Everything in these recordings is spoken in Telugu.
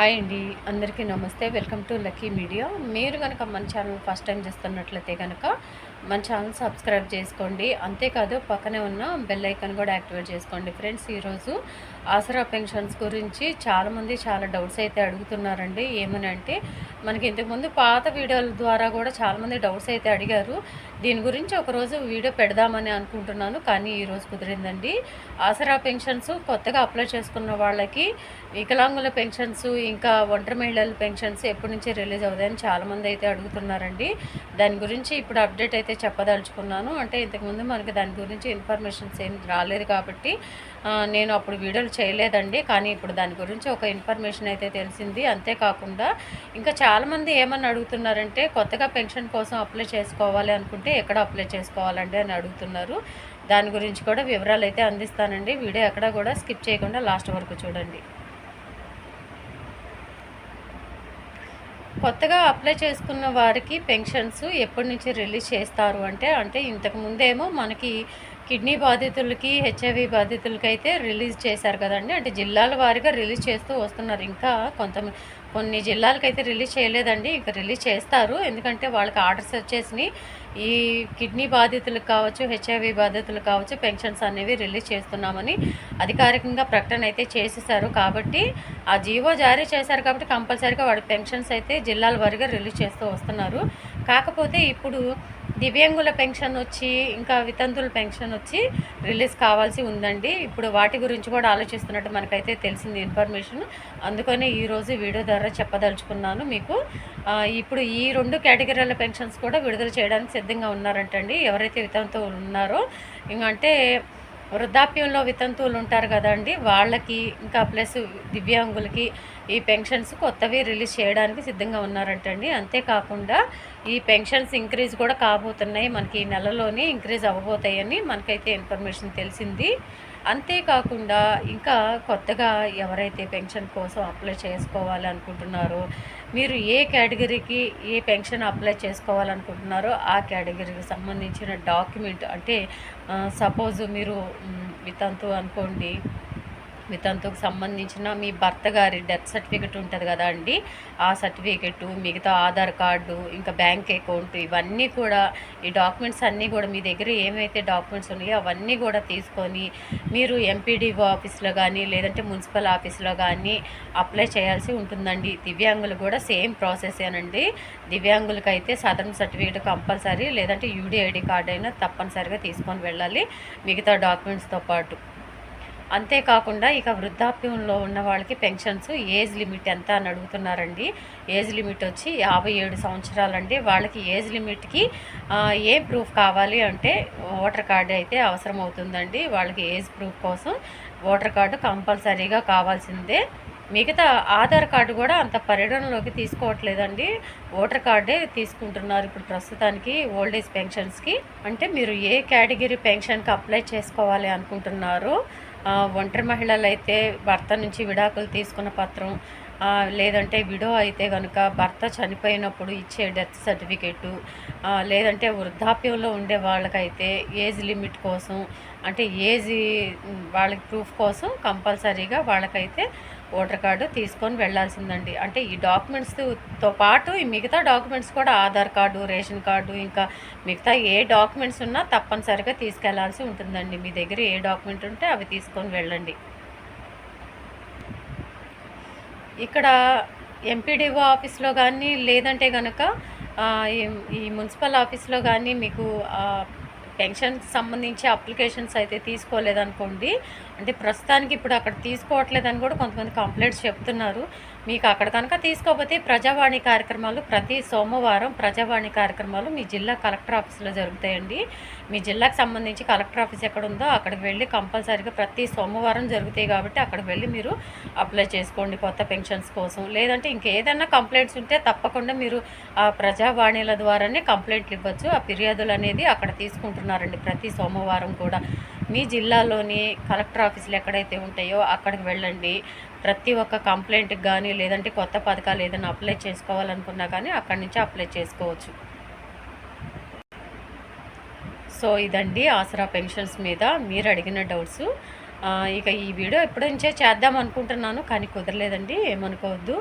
హాయ్ అండి అందరికీ నమస్తే. Welcome to Lucky Media. మీరు కనుక మన ఛానల్ ఫస్ట్ టైం చేస్తున్నట్లయితే కనుక మన ఛానల్ సబ్స్క్రైబ్ చేసుకోండి. అంతేకాదు పక్కనే ఉన్న బెల్ ఐకాన్ కూడా యాక్టివేట్ చేసుకోండి. ఫ్రెండ్స్ ఈరోజు ఆసరా పెన్షన్స్ గురించి చాలామంది చాలా డౌట్స్ అయితే అడుగుతున్నారండి. ఏమని అంటే మనకి ఇంతకుముందు పాత వీడియోల ద్వారా కూడా చాలామంది డౌట్స్ అయితే అడిగారు. దీని గురించి ఒకరోజు వీడియో పెడదామని అనుకుంటున్నాను కానీ ఈరోజు కుదిరిందండి. ఆసరా పెన్షన్స్ కొత్తగా అప్లై చేసుకున్న వాళ్ళకి వికలాంగుల పెన్షన్స్ ఇంకా ఒంటరి మహిళల పెన్షన్స్ ఎప్పటి నుంచి రిలీజ్ అవుతాయని చాలామంది అయితే అడుగుతున్నారండి. దాని గురించి ఇప్పుడు అప్డేట్ అయితే చెప్పదలుచుకున్నాను. అంటే ఇంతకుముందు మనకి దాని గురించి ఇన్ఫర్మేషన్స్ ఏం రాలేదు కాబట్టి నేను అప్పుడు వీడియోలు చేయలేదండి. కానీ ఇప్పుడు దాని గురించి ఒక ఇన్ఫర్మేషన్ అయితే తెలిసింది. అంతేకాకుండా ఇంకా చాలామంది ఏమని అడుగుతున్నారంటే కొత్తగా పెన్షన్ కోసం అప్లై చేసుకోవాలి అనుకుంటే ఎక్కడ అప్లై చేసుకోవాలండి అని అడుగుతున్నారు. దాని గురించి కూడా వివరాలు అయితే అందిస్తానండి. వీడియో ఎక్కడ కూడా స్కిప్ చేయకుండా లాస్ట్ వరకు చూడండి. కొత్తగా అప్లై చేసుకున్న వారికి పెన్షన్స్ ఎప్పటి నుంచి రిలీజ్ చేస్తారు అంటే అంటే ఇంతకు ముందేమో మనకి కిడ్నీ బాధితులకి హెచ్ఐవి బాధితులకి అయితే రిలీజ్ చేశారు కదండి. అంటే జిల్లాల వారీగా రిలీజ్ చేస్తూ వస్తున్నారు. ఇంకా కొంత కొన్ని జిల్లాలకైతే రిలీజ్ చేయలేదండి. ఇంకా రిలీజ్ చేస్తారు. ఎందుకంటే వాళ్ళకి ఆర్డర్స్ వచ్చేసినాయి. ఈ కిడ్నీ బాధితులకు కావచ్చు హెచ్ఐవి బాధితులకు కావచ్చు పెన్షన్స్ అనేవి రిలీజ్ చేస్తున్నామని అధికారికంగా ప్రకటన అయితే చేసేసారు కాబట్టి ఆ జీవో జారీ చేశారు కాబట్టి కంపల్సరీగా వాడి పెన్షన్స్ అయితే జిల్లాల వారీగా రిలీజ్ చేస్తూ వస్తున్నారు. కాకపోతే ఇప్పుడు దివ్యాంగుల పెన్షన్ వచ్చి ఇంకా వితంతుల పెన్షన్ వచ్చి రిలీజ్ కావాల్సి ఉందండి. ఇప్పుడు వాటి గురించి కూడా ఆలోచిస్తున్నట్టు మనకైతే తెలిసింది ఇన్ఫర్మేషన్. అందుకనే ఈరోజు వీడియో ద్వారా చెప్పదలుచుకున్నాను మీకు. ఇప్పుడు ఈ రెండు కేటగిరీల పెన్షన్స్ కూడా విడుదల చేయడానికి సిద్ధంగా ఉన్నారంటండి. ఎవరైతే వితంతువులు ఉన్నారో ఇంకా అంటే వృద్ధాప్యంలో వితంతువులు ఉంటారు కదండి వాళ్ళకి ఇంకా ప్లస్ దివ్యాంగులకి ఈ పెన్షన్స్ కొత్తవి రిలీజ్ చేయడానికి సిద్ధంగా ఉన్నారంటండి. అంతేకాకుండా ఈ పెన్షన్స్ ఇంక్రీజ్ కూడా కాబోతున్నాయి. మనకి ఈ నెలలోనే ఇంక్రీజ్ అవ్వబోతాయని మనకైతే ఇన్ఫర్మేషన్ తెలిసింది. అంతేకాకుండా ఇంకా కొత్తగా ఎవరైతే పెన్షన్ కోసం అప్లై చేసుకోవాలి అనుకుంటున్నారో మీరు ఏ కేటగిరీకి ఏ పెన్షన్ అప్లై చేసుకోవాలనుకుంటున్నారో ఆ కేటగిరీకి సంబంధించిన డాక్యుమెంట్ అంటే సపోజ్ మీరు వితంతు అనుకోండి మీ తంతుకు సంబంధించిన మీ భర్త గారి డెత్ సర్టిఫికెట్ ఉంటుంది కదా అండి. ఆ సర్టిఫికెట్ మిగతా ఆధార్ కార్డు ఇంకా బ్యాంక్ అకౌంట్ ఇవన్నీ కూడా ఈ డాక్యుమెంట్స్ అన్నీ కూడా మీ దగ్గర ఏమైతే డాక్యుమెంట్స్ ఉన్నాయో అవన్నీ కూడా తీసుకొని మీరు ఎంపీడీఓ ఆఫీస్లో కానీ లేదంటే మున్సిపల్ ఆఫీస్లో కానీ అప్లై చేయాల్సి ఉంటుందండి. దివ్యాంగులు కూడా సేమ్ ప్రాసెసేనండి దివ్యాంగులకి అయితే సాధారణ సర్టిఫికేట్ కంపల్సరీ లేదంటే యూడీఐడి కార్డు అయినా తప్పనిసరిగా తీసుకొని వెళ్ళాలి. మిగతా డాక్యుమెంట్స్తో పాటు. అంతేకాకుండా ఇక వృద్ధాప్యంలో ఉన్న వాళ్ళకి పెన్షన్స్ ఏజ్ లిమిట్ ఎంత అని అడుగుతున్నారండి. ఏజ్ లిమిట్ వచ్చి యాభై ఏడు సంవత్సరాలండి. వాళ్ళకి ఏజ్ లిమిట్కి ఏ ప్రూఫ్ కావాలి అంటే ఓటర్ కార్డు అయితే అవసరం అవుతుందండి. వాళ్ళకి ఏజ్ ప్రూఫ్ కోసం ఓటర్ కార్డు కంపల్సరీగా కావాల్సిందే. మిగతా ఆధార్ కార్డు కూడా అంత పరిగణలోకి తీసుకోవట్లేదండి. ఓటర్ కార్డే తీసుకుంటున్నారు ఇప్పుడు ప్రస్తుతానికి ఓల్డ్ ఏజ్ పెన్షన్స్కి. అంటే మీరు ఏ కేటగిరీ పెన్షన్కి అప్లై చేసుకోవాలి అనుకుంటున్నారు? ఒంటరి మహిళలు అయితే భర్త నుంచి విడాకులు తీసుకున్న పత్రం లేదంటే విడో అయితే కనుక భర్త చనిపోయినప్పుడు ఇచ్చే డెత్ సర్టిఫికేటు లేదంటే వృద్ధాప్యంలో ఉండే వాళ్ళకైతే ఏజ్ లిమిట్ కోసం అంటే ఏజ్ వాళ్ళకి ప్రూఫ్ కోసం కంపల్సరీగా వాళ్ళకైతే ఓటర్ కార్డు తీసుకొని వెళ్ళాల్సిందండి. అంటే ఈ డాక్యుమెంట్స్తో పాటు ఈ మిగతా డాక్యుమెంట్స్ కూడా ఆధార్ కార్డు రేషన్ కార్డు ఇంకా మిగతా ఏ డాక్యుమెంట్స్ ఉన్నా తప్పనిసరిగా తీసుకెళ్ళాల్సి ఉంటుందండి. మీ దగ్గర ఏ డాక్యుమెంట్ ఉంటే అవి తీసుకొని వెళ్ళండి. ఇక్కడ ఎంపీడీఓ ఆఫీస్లో కానీ లేదంటే కనుక ఈ- మున్సిపల్ ఆఫీస్లో కానీ మీకు పెన్షన్కి సంబంధించి అప్లికేషన్స్ అయితే తీసుకోలేదనుకోండి అంటే ప్రస్తుతానికి ఇప్పుడు అక్కడ తీసుకోవట్లేదని కూడా కొంతమంది కంప్లైంట్స్ చెప్తున్నారు. మీకు అక్కడ కనుక తీసుకోకపోతే ప్రజావాణి కార్యక్రమాలు ప్రతి సోమవారం ప్రజావాణి కార్యక్రమాలు మీ జిల్లా కలెక్టర్ ఆఫీస్లో జరుగుతాయండి. మీ జిల్లాకు సంబంధించి కలెక్టర్ ఆఫీస్ ఎక్కడ ఉందో అక్కడికి వెళ్ళి కంపల్సరీగా ప్రతి సోమవారం జరుగుతాయి కాబట్టి అక్కడికి వెళ్ళి మీరు అప్లై చేసుకోండి కొత్త పెన్షన్స్ కోసం. లేదంటే ఇంకేదైనా కంప్లైంట్స్ ఉంటే తప్పకుండా మీరు ఆ ప్రజావాణిల ద్వారానే కంప్లైంట్లు ఇవ్వచ్చు. ఆ ఫిర్యాదులు అనేది అక్కడ తీసుకుంటున్నారండి ప్రతి సోమవారం కూడా. మీ జిల్లాలోని కలెక్టర్ ఆఫీసులు ఎక్కడైతే ఉంటాయో అక్కడికి వెళ్ళండి. ప్రతి ఒక్క కంప్లైంట్కి కానీ లేదంటే కొత్త పథకాలు ఏదైనా అప్లై చేసుకోవాలనుకున్నా కానీ అక్కడి నుంచి అప్లై చేసుకోవచ్చు. సో ఇదండి ఆసరా పెన్షన్స్ మీద మీరు అడిగిన డౌట్స్. ఇక ఈ వీడియో ఎప్పటి నుంచే చేద్దాం అనుకుంటున్నాను కానీ కుదరలేదండి ఏమనుకోవద్దు.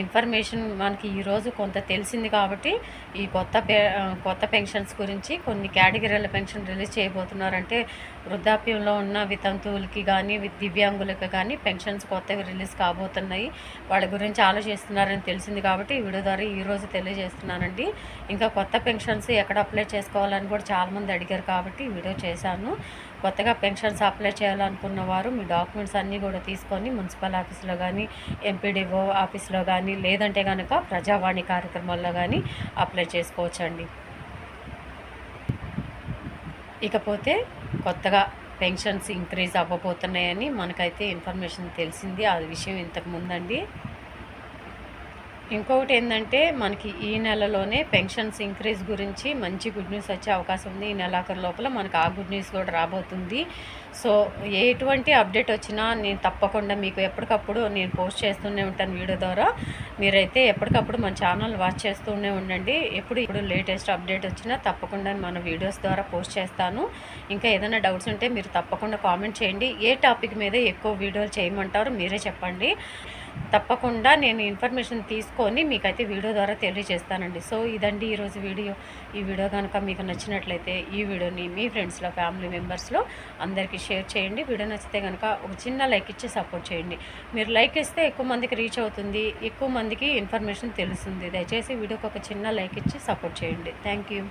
ఇన్ఫర్మేషన్ మనకి ఈరోజు కొంత తెలిసింది కాబట్టి ఈ కొత్త కొత్త పెన్షన్స్ గురించి కొన్ని కేటగిరీల పెన్షన్ రిలీజ్ చేయబోతున్నారంటే వృద్ధాప్యంలో ఉన్న వితంతువులకి కానీ దివ్యాంగులకి దివ్యాంగులకు కానీ పెన్షన్స్ కొత్తవి రిలీజ్ కాబోతున్నాయి. వాళ్ళ గురించి ఆలోచిస్తున్నారని తెలిసింది కాబట్టి ఈ వీడియో ద్వారా ఈరోజు తెలియజేస్తున్నానండి. ఇంకా కొత్త పెన్షన్స్ ఎక్కడ అప్లై చేసుకోవాలని కూడా చాలామంది అడిగారు కాబట్టి వీడియో చేశాను. కొత్తగా పెన్షన్స్ అప్లై చేయాలనుకున్న వారు మీ డాక్యుమెంట్స్ అన్నీ కూడా తీసుకొని మున్సిపల్ ఆఫీస్లో కానీ ఎంపీడీఓ ఆఫీస్లో కానీ లేదంటే కనుక ప్రజావాణి కార్యక్రమాల్లో కానీ అప్లై చేసుకోవచ్చండి. ఇకపోతే కొత్తగా పెన్షన్స్ ఇంక్రీజ్ అవ్వబోతున్నాయని మనకైతే ఇన్ఫర్మేషన్ తెలిసింది. ఆ విషయం ఇంతకుముందండి ఇంకొకటి ఏంటంటే మనకి ఈ నెలలోనే పెన్షన్స్ ఇంక్రీజ్ గురించి మంచి గుడ్ న్యూస్ వచ్చే అవకాశం ఉంది. ఈ నెలాఖరు లోపల మనకు ఆ గుడ్ న్యూస్ కూడా రాబోతుంది. సో ఎటువంటి అప్డేట్ వచ్చినా నేను తప్పకుండా మీకు ఎప్పటికప్పుడు నేను పోస్ట్ చేస్తూనే ఉంటాను వీడియో ద్వారా. మీరైతే ఎప్పటికప్పుడు మన ఛానల్ వాచ్ చేస్తూనే ఉండండి. ఎప్పుడు ఇప్పుడు లేటెస్ట్ అప్డేట్ వచ్చినా తప్పకుండా మన వీడియోస్ ద్వారా పోస్ట్ చేస్తాను. ఇంకా ఏదైనా డౌట్స్ ఉంటే మీరు తప్పకుండా కామెంట్ చేయండి. ఏ టాపిక్ మీద ఎక్కువ వీడియోలు చేయమంటారో మీరే చెప్పండి. తప్పకుండా నేను ఇన్ఫర్మేషన్ తీసుకో తీసుకొని మీకైతే వీడియో ద్వారా తెలియజేస్తానండి. సో ఇదండి ఈరోజు వీడియో. ఈ వీడియో కనుక మీకు నచ్చినట్లయితే ఈ వీడియోని మీ ఫ్రెండ్స్లో ఫ్యామిలీ మెంబర్స్లో అందరికీ షేర్ చేయండి. వీడియో నచ్చితే కనుక ఒక చిన్న లైక్ ఇచ్చి సపోర్ట్ చేయండి. మీరు లైక్ ఇస్తే ఎక్కువ మందికి రీచ్ అవుతుంది ఎక్కువ మందికి ఇన్ఫర్మేషన్ తెలుస్తుంది. దయచేసి వీడియోకి ఒక చిన్న లైక్ ఇచ్చి సపోర్ట్ చేయండి. Thank you.